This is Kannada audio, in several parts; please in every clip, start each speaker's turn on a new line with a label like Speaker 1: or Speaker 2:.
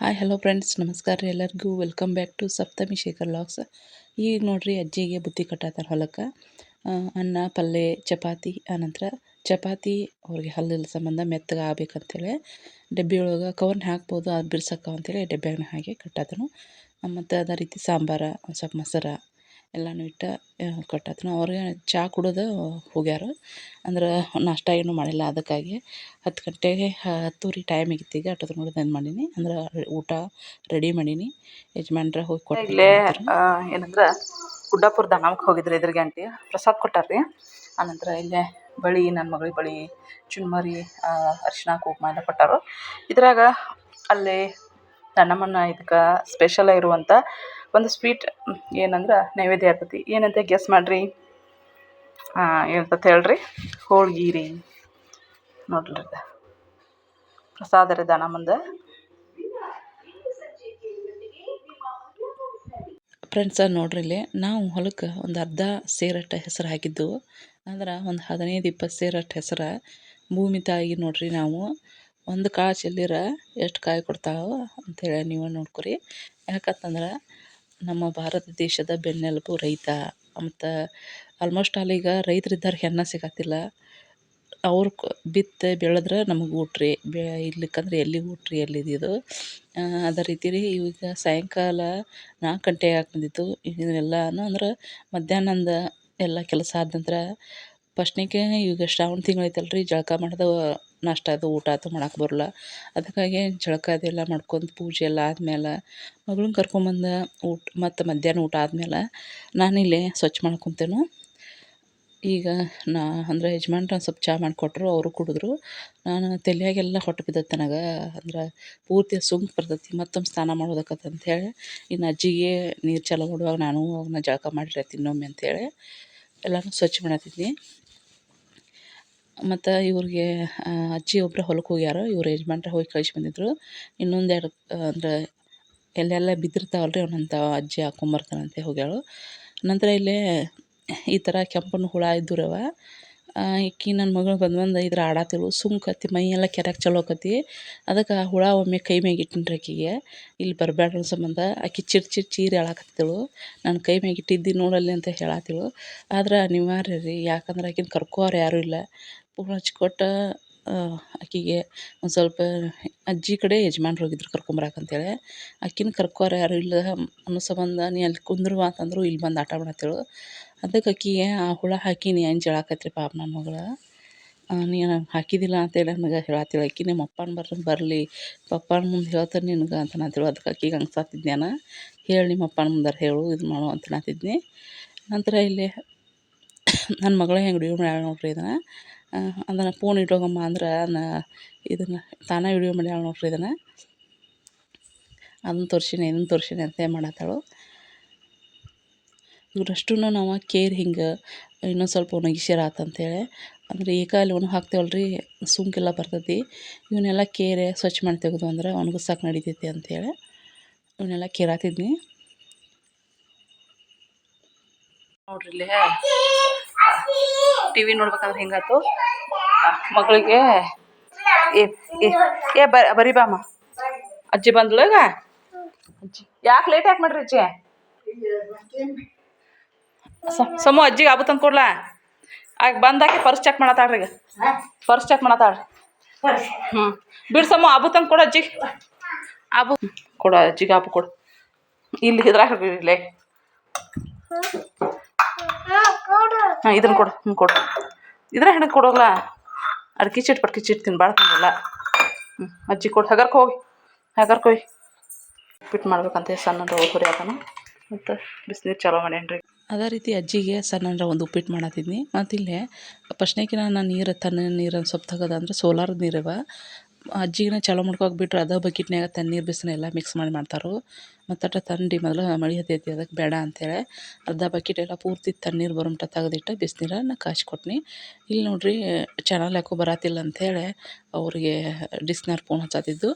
Speaker 1: ಹಾಯ್ ಹಲೋ ಫ್ರೆಂಡ್ಸ್ ನಮಸ್ಕಾರ ರೀ ಎಲ್ಲರಿಗೂ. Welcome back to Saptami Shekhar vlogs ಈಗ ನೋಡ್ರಿ ಅಜ್ಜಿಗೆ ಬುತ್ತಿ ಕಟ್ಟತ್ತಾರ ಹೊಲಕ್ಕೆ. ಅನ್ನ ಪಲ್ಯ ಚಪಾತಿ, ಆನಂತರ ಚಪಾತಿ ಅವ್ರಿಗೆ ಹಲ್ಲಿಲ್ಲ ಸಂಬಂಧ ಮೆತ್ತಗೆ ಆಗ್ಬೇಕಂತೇಳಿ ಡಬ್ಬಿ ಒಳಗೆ ಕವರ್ನ ಹಾಕ್ಬೋದು, ಅದು ಬಿರ್ಸಕ್ಕ ಅಂತೇಳಿ ಡಬ್ಬಿಯನ್ನು ಹಾಗೆ ಕಟ್ಟತನು. ಮತ್ತು ಅದೇ ರೀತಿ ಸಾಂಬಾರು ಒಂದು ಸ್ವಲ್ಪ ಮೊಸರು ಎಲ್ಲನೂ ಇಟ್ಟು ಕಟ್ಟತ್ನ. ಅವ್ರಿಗೆ ಚಾ ಕುಡಿದು ಹೋಗ್ಯಾರ. ಅಂದ್ರೆ ನಾಷ್ಟ ಏನೂ ಮಾಡಿಲ್ಲ. ಅದಕ್ಕಾಗಿ ಹತ್ತು ಗಂಟೆಗೆ ಹತ್ತುವರೆ ಟೈಮ್ ಆಗಿತ್ತು. ಈಗ ಅಷ್ಟೊತ್ತಿಗೆ ನೋಡಿ ಇದು ಮಾಡೀನಿ. ಅಂದ್ರೆ ಊಟ ರೆಡಿ ಮಾಡೀನಿ. ಯಜಮಾನ್ರ ಹೋಗಿ ಕೊಟ್ಟು
Speaker 2: ಇಲ್ಲೇ ಏನಂದ್ರೆ ಗುಡ್ಡಾಪುರ ಧಾಮಕ್ಕೆ ಹೋಗಿದ್ರಿ ಇದ್ರ ಗಂಟೆ ಪ್ರಸಾದ ಕೊಟ್ಟಾರ್ರಿ. ಆನಂತರ ಇಲ್ಲೇ ಬಳಿ ನನ್ನ ಮಗಳಿಗೆ ಬಳಿ ಚುನ್ಮರಿ ಅರಿಶಿನ ಕುಂಕುಮ ಎಲ್ಲ ಕೊಟ್ಟಾರು. ಇದ್ರಾಗ ಅಲ್ಲಿ ನನ್ನಮ್ಮನ ಇದಕ್ಕೆ ಸ್ಪೆಷಲ್ ಇರುವಂಥ ಒಂದು ಸ್ವೀಟ್ ಏನಂದ್ರೆ ನೈವೇದ್ಯ ಇರ್ತೈತಿ. ಏನಂತ ಗೆಸ್ ಮಾಡಿರಿ? ಏನಂತ ಹೇಳ್ರಿ. ಹೋಳ್ಗೆ ರೀ ನೋಡ್ರಿ ಪ್ರಸಾದ ರೀ ದಣ್ಣಮ್ಮಂದು
Speaker 1: ಫ್ರೆಂಡ್ಸ ನೋಡ್ರಿ ಇಲ್ಲಿ, ನಾವು ಹೊಲಕ್ಕೆ ಒಂದು ಅರ್ಧ ಸೇರಟ್ಟ ಹೆಸರು ಹಾಕಿದ್ದು. ಅಂದ್ರೆ ಒಂದು ಹದಿನೈದು, ಇಪ್ಪತ್ತು ಸೇರಟ್ಟ ಹೆಸರು ಭೂಮಿ ತಾಯಿ ನೋಡ್ರಿ ನಾವು. ಒಂದು ಕಾಳು ಚೆಲ್ಲಿರ ಎಷ್ಟು ಕಾಯಿ ಕೊಡ್ತಾವೆ ಅಂಥೇಳಿ ನೀವು ನೋಡ್ಕೊರಿ. ಯಾಕಂತಂದ್ರೆ ನಮ್ಮ ಭಾರತ ದೇಶದ ಬೆನ್ನೆಲುಬು ರೈತ. ಮತ್ತು ಆಲ್ಮೋಸ್ಟ್ ಆಲ್ ಈಗ ರೈತರಿದ್ದಾರೆ ಹೆಣ್ಣು ಸಿಗತ್ತಿಲ್ಲ. ಅವ್ರು ಬಿತ್ತ ಬಿತ್ತಿ ಬೆಳೆದ್ರೆ ನಮಗೆ ಊಟ ಬೆ ಇರ್ಲಿಕ್ಕಂದ್ರೆ ಎಲ್ಲಿ ಊಟ ರೀ ಎಲ್ಲಿದು ಅದೇ ರೀತಿ ರೀ, ಈಗ ಸಾಯಂಕಾಲ ನಾಲ್ಕು ಗಂಟೆ ಆಗಿ ಬಂದಿತ್ತು. ಇದೆಲ್ಲನೂ ಅಂದ್ರೆ ಮಧ್ಯಾಹ್ನದ ಎಲ್ಲ ಕೆಲಸ ಆದ ನಂತರ, ಫಸ್ಟ್ನಿಗೆ ಈಗ ಶ್ರಾವಣ ತಿಂಗ್ಳು ಐತಲ್ಲ ಜಳಕ ಮಾಡೋದು ನಾಷ್ಟ ಅದು ಊಟ ಅದು ಮಾಡಕ್ಕೆ ಬರಲ್ಲ. ಅದಕ್ಕಾಗಿ ಜಳಕ ಅದೆಲ್ಲ ಮಾಡ್ಕೊಂಡು ಪೂಜೆ ಎಲ್ಲ ಆದ್ಮೇಲೆ ಮಗಳನ್ನ ಕರ್ಕೊಂಬಂದು ಊಟ ಮತ್ತು ಮಧ್ಯಾಹ್ನ ಊಟ ಆದ್ಮೇಲೆ ನಾನಿಲ್ಲಿ ಸ್ವಚ್ಛ ಮಾಡ್ಕೊತೇನು ಈಗ ನಾ ಅಂದ್ರೆ ಯಜಮಾನ್ರು ಒಂದು ಸ್ವಲ್ಪ ಚಹಾ ಮಾಡಿಕೊಟ್ರು ಅವರು ಕುಡಿದ್ರು. ನಾನು ತಲೆಯಾಗೆಲ್ಲ ಹೊಟ್ಟೆ ಬಿದ್ದೈತೆ ನನಗೆ. ಅಂದ್ರೆ ಪೂರ್ತಿ ಸುಂಕ್ ಬರ್ತೈತಿ, ಮತ್ತೊಮ್ಮೆ ಸ್ನಾನ ಮಾಡೋದಕ್ಕತ್ತ ಅಂಥೇಳಿ ಇನ್ನು ಅಜ್ಜಿಗೆ ನೀರು ಚಾಲು ಮಾಡುವಾಗ ನಾನು ಅವನ್ನ ಜಳಕ ಮಾಡಿರ್ತೀನಿ ಇನ್ನೊಮ್ಮೆ ಅಂಥೇಳಿ ಎಲ್ಲನೂ ಸ್ವಚ್ಛ ಮಾಡತ್ತಿದ್ನಿ ಮತ್ತು ಇವ್ರಿಗೆ ಅಜ್ಜಿ ಒಬ್ರು ಹೊಲಕ್ಕೆ ಹೋಗ್ಯಾರ. ಇವ್ರ ಯಜಮಾನ್ರ ಹೋಗಿ ಕಳಿಸಿ ಬಂದಿದ್ರು. ಇನ್ನೊಂದೆರಡು ಅಂದ್ರೆ ಎಲ್ಲೆಲ್ಲ ಬಿದ್ದಿರ್ತಾವಲ್ಲ ರೀ ಅವನಂತ ಅಜ್ಜಿ ಹಾಕ್ಕೊಂಬರ್ತಾನಂತೆ ಹೋಗ್ಯಾಳು. ನಂತರ ಇಲ್ಲೇ ಈ ಥರ ಕೆಂಪನ ಹುಳ ಇದ್ದುರವ. ಈಕಿ ನನ್ನ ಮಗಳು ಬಂದು ಬಂದು ಇದ್ರ ಆಡಾತಿದ್ಳು ಸುಮ್ಕತ್ತಿ ಎಲ್ಲ ಕೆರೆಯಾಕೆ ಚಲೋ ಆಕತಿ ಅದಕ್ಕೆ ಆ ಹುಳ ಒಮ್ಮೆ ಕೈ ಮ್ಯಾಗ ಇಟ್ಟಿನ್ರಿ ಆಕಿಗೆ. ಇಲ್ಲಿ ಬರಬೇಡ ಸಂಬಂಧ ಆಕಿ ಚಿರ್ ಚಿರ್ ಚೀರಿ ಹೇಳಾಕತ್ತಿಳು. ನಾನು ಕೈ ಮ್ಯಾಗ ಇಟ್ಟಿದ್ದೆ ನೋಡಲ್ಲಿ ಅಂತ ಹೇಳಾತಿಳು. ಆದ್ರೆ ಅನಿವಾರ್ಯ ರೀ, ಯಾಕಂದ್ರೆ ಆಕಿನ ಕರ್ಕೋರು ಯಾರೂ ಇಲ್ಲ. ಪೂರ ಹಚ್ಕೊಟ್ಟು ಆಕಿಗೆ ಒಂದು ಸ್ವಲ್ಪ ಅಜ್ಜಿ ಕಡೆ ಯಜಮಾನ್ರು ಹೋಗಿದ್ರು ಅಂತ ಅಂತೇಳಿ. ಆಕಿನ ಕರ್ಕೋರು ಯಾರು ಇಲ್ಲ, ಅನ್ನೋ ಸಂಬಂಧ ನೀ ಅಲ್ಲಿ ಕುಂದ್ರುವ ಅಂತಂದ್ರು ಇಲ್ಲಿ ಬಂದು ಆಟ ಮಾಡತ್ತೇಳು. ಅದಕ್ಕೆ ಆಕಿಗೆ ಆ ಹುಳ ಹಾಕೀನಿ ಅಂಜಿ ಜಳಾಕತ್ರಿ ಪಾಪ ನನ್ನ ಮಗಳು. ನೀನು ಹಾಕಿದಿಲ್ಲ ಅಂತೇಳಿ ನನಗೆ ಹೇಳಾತಿಳು ಆಕಿ ನಿಮ್ಮ ಅಪ್ಪನ ಬರ್, ಬರಲಿ, ಪಪ್ಪನ ಮುಂದೆ ಹೇಳ್ತಾನೆ ನಿನಗೆ ಅಂತ ಅನ್ನತ್ತಿಳು ಅದಕ್ಕೆ ಆಕಿಗೆ ಹಂಗೆ ನಾನು ಹೇಳಿ ನಿಮ್ಮ ಅಪ್ಪನ ಮುಂದಾರು ಹೇಳು, ಇದು ಮಾಡು ಅಂತ ನಾತಿದ್ನಿ ನಂತರ ಇಲ್ಲಿ ನನ್ನ ಮಗಳೇ ಹೆಂಗೆ ವಿಡಿಯೋ ಮಾಡ್ಯಾಳ ನೋಡ್ರಿ ಇದನ್ನು. ಅದನ್ನು ಫೋನ್ ಇಟ್ಕೊಂಬ ಅಂದ್ರೆ ನಾ ಇದನ್ನು ತಾನೇ ವಿಡಿಯೋ ಮಾಡ್ಯಾಳ ನೋಡ್ರಿ ಇದನ್ನು. ಅದನ್ನು ತೋರಿಸಿನಿ, ಇದನ್ನು ತೋರಿಸಿನಿ ಅಂತ ಮಾಡತ್ತಾಳು. ಇವ್ರಷ್ಟು ನಾವು ಕೇರ್ ಹಿಂಗೆ, ಇನ್ನೊಂದು ಸ್ವಲ್ಪ ಒಣಗಿಸ್ಯಾರ ಆತಂತೇಳಿ ಅಂದರೆ ಏಕಾಲಿ ಒಣ ಹಾಕ್ತೇವಲ್ಲ ರೀ ಸುಂಕೆಲ್ಲ ಬರ್ತೈತಿ. ಇವನ್ನೆಲ್ಲ ಕೇರೆ ಸ್ವಚ್ಛ ಮಾಡಿ ತೆಗೆದು ಅಂದ್ರೆ ಒಣಗಿಸಕ್ಕೆ ನಡಿತೈತಿ ಅಂತೇಳಿ ಇವನ್ನೆಲ್ಲ ಕೇರಾತಿದ್ನಿ ನೋಡ್ರಿ ಇಲ್ಲೇ. ಟಿ ವಿ ನೋಡ್ಬೇಕಂದ್ರೆ ಹಿಂಗಾತು ಮಗಳಿಗೆ ಏ ಏ ಬರೀ ಬಾಮ್ಮ. ಅಜ್ಜಿ ಬಂದ್ಳು ಈಗ? ಅಜ್ಜಿ, ಯಾಕೆ ಲೇಟ್ ಯಾಕೆ ಮಾಡ್ರಿ ಅಜ್ಜಿ? ಸಮು, ಅಜ್ಜಿಗೆ ಆಬು ತಂದು ಕೊಡ್ಲಾ? ಆಗ ಬಂದಾಕೆ ಪರ್ಸ್ ಚೆಕ್ ಮಾಡತ್ತಾಳ್ರಿ ಈಗ. ಪರ್ಸ್ ಚೆಕ್ ಮಾಡತ್ತಾಳ್ರಿ. ಹ್ಞೂ ಬಿಡ್ ಸಮು, ಆಬು ತಂದು ಕೊಡು ಅಜ್ಜಿಗೆ ಆಬು ಕೊಡು, ಅಜ್ಜಿಗೆ ಆಬು ಕೊಡು. ಇಲ್ಲಿ ಇದ್ರಾಗ ಇಲ್ಲೇ ಹಾಂ ಇದನ್ನು ಕೊಡು ಹ್ಞೂ ಕೊಡು. ಇದ್ರೆ ಹಿಡಿದು ಕೊಡೋಲ್ಲ ಅಡ್ಕಿ ಚೀಟ್ ಪಡ್ಕಿ ಚೀಟ್ ತಿನ್ಬಾರ್ದು ತಿನ್ನಲ್ಲ. ಹ್ಞೂ ಅಜ್ಜಿ ಕೊಡು, ಹಗರ್ಕ ಹೋಗಿ ಹಗರ್ಕ ಹೋಗಿ. ಉಪ್ಪಿಟ್ಟು ಮಾಡ್ಬೇಕಂತ ಸಣ್ಣ ಹುರಿ ಅದನ್ನು ಮತ್ತು ಬಿಸಿನೀರು ಚಲೋ ಮಾಡೇನ್ರಿ. ಅದೇ ರೀತಿ ಅಜ್ಜಿಗೆ ಸಣ್ಣಂದ್ರೆ ಒಂದು ಉಪ್ಪಿಟ್ಟು ಮಾಡತ್ತಿದ್ನಿ ಮತ್ತು ಇಲ್ಲೇ ಫಸ್ಟ್ನೇಕಿನ ನಾನು ನೀರು ತನ್ನ ನೀರನ್ನು ಸ್ವಲ್ಪ ತಗದ ಅಂದ್ರೆ ಸೋಲಾರ್ ನೀರವ ಅಜ್ಜಿಗೆ ಚಲೋ ಮಾಡ್ಕೋಗ್ಬಿಟ್ರೆ ಅದೇ ಬಕೆಟ್ನ್ಯಾಗ ತಣ್ಣೀರು ಬಿಸಿನ ಎಲ್ಲ ಮಿಕ್ಸ್ ಮಾಡಿ ಮಾಡ್ತಾರೆ. ಮತ್ತಟ ತಂಡಿ ಮೊದಲು ಮಳೆ ಹತ್ತೈತಿ ಅದಕ್ಕೆ ಬೇಡ ಅಂತೇಳಿ. ಅರ್ಧ ಬಕೆಟ್ ಎಲ್ಲ ಪೂರ್ತಿ ತಣ್ಣೀರು ಬರೋ ಮಟ್ಟ ತೆಗೆದಿಟ್ಟು ಬಿಸಿನೀರನ್ನು ಕಾಯ್ಸಿ ಕೊಟ್ನಿ ಇಲ್ಲಿ ನೋಡಿರಿ ಚಾನಲ್ ಯಾಕೋ ಬರತ್ತಿಲ್ಲ ಅಂಥೇಳಿ ಅವ್ರಿಗೆ ಡಿಸ್ನರ್ ಫೋನ್ ಹಚ್ಚತ್ತಿದ್ದು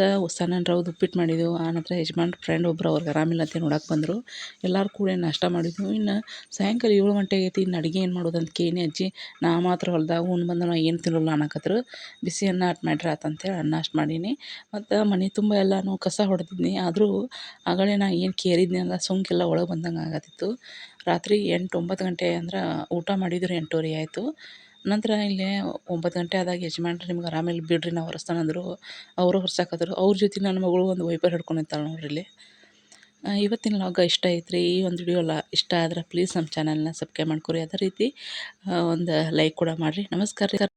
Speaker 1: ಮತ್ತು ಸಣ್ಣರವ್ದು ಉಪ್ಪಿಟ್ಟು ಮಾಡಿದ್ದೆವು ಆನಂತರ ಯಜಮಾನ್ರ ಫ್ರೆಂಡ್ ಒಬ್ರು ಅವ್ರಿಗೆ ಆರಾಮಿಲ್ಲ ಅಂತ ನೋಡಕ್ಕೆ ಬಂದರು. ಎಲ್ಲರೂ ಕೂಡ ನಾಷ್ಟ ಮಾಡಿದ್ವು. ಇನ್ನು ಸಾಯಂಕಾಲ ಏಳು ಗಂಟೆ ಆಗೈತಿ, ಇನ್ನು ಅಡುಗೆ ಏನು ಮಾಡೋದು ಅಂತ ಕೇಳಿ ಅಜ್ಜಿ, ನಾ ಮಾತ್ರ ಹೊಲ್ದಾಗ ಉಣ್ ಬಂದ ನಾ ಏನು ತಿನ್ನಲ್ಲ ಅನ್ನಕತ್ರು. ಬಿಸಿ ಅನ್ನ ಅಟ್ ಮಾಡ್ರಿ ಆತಂತೇಳಿ ಅನ್ನ ಅಷ್ಟು ಮಾಡೀನಿ. ಮತ್ತು ಮನೆ ತುಂಬ ಎಲ್ಲನೂ ಕಸ ಹೊಡೆದಿದ್ನಿ. ಆದರೂ ಆಗಲೇ ನಾ ಏನು ಕೇರಿದ್ನಲ್ಲ ಸೊಂಕೆಲ್ಲ ಒಳಗೆ ಬಂದಂಗೆ ಆಗತ್ತಿತ್ತು. ರಾತ್ರಿ ಎಂಟು ಒಂಬತ್ತು ಗಂಟೆ ಅಂದ್ರೆ ಊಟ ಮಾಡಿದ್ರು ಎಂಟೂವರೆ ಆಯಿತು. ನಂತರ ಇಲ್ಲಿ ಒಂಬತ್ತು ಗಂಟೆ ಆದಾಗ ಯಜಮಾನ್ರು ನಿಮ್ಗೆ ಆರಾಮಿಲ್ಲ ಬಿಡ್ರಿ, ನಾವು ಹೊರಸ್ತಾನೆ ಅಂದರು. ಅವರು ಒರ್ಸಾಕತ್ರು ಅವ್ರ ಜೊತೆ ನನ್ನ ಮಗಳು ಒಂದು ವೈಪರ್ ಹಿಡ್ಕೊಂಡು ನಿಂತಾಳೆ ನೋಡ್ರಿ ಇಲ್ಲಿ. ಇವತ್ತಿನ ಲಾಗ ಇಷ್ಟ ಐತ್ರಿ. ಈ ಒಂದು ವಿಡಿಯೋ ಲಾ ಇಷ್ಟ ಆದ್ರೆ ಪ್ಲೀಸ್ ನಮ್ಮ ಚಾನಲ್ನ ಸಬ್ಸ್ಕ್ರೈಬ್ ಮಾಡ್ಕೊರಿ. ಅದೇ ರೀತಿ ಒಂದು ಲೈಕ್ ಕೂಡ ಮಾಡಿರಿ. ನಮಸ್ಕಾರ ರೀ.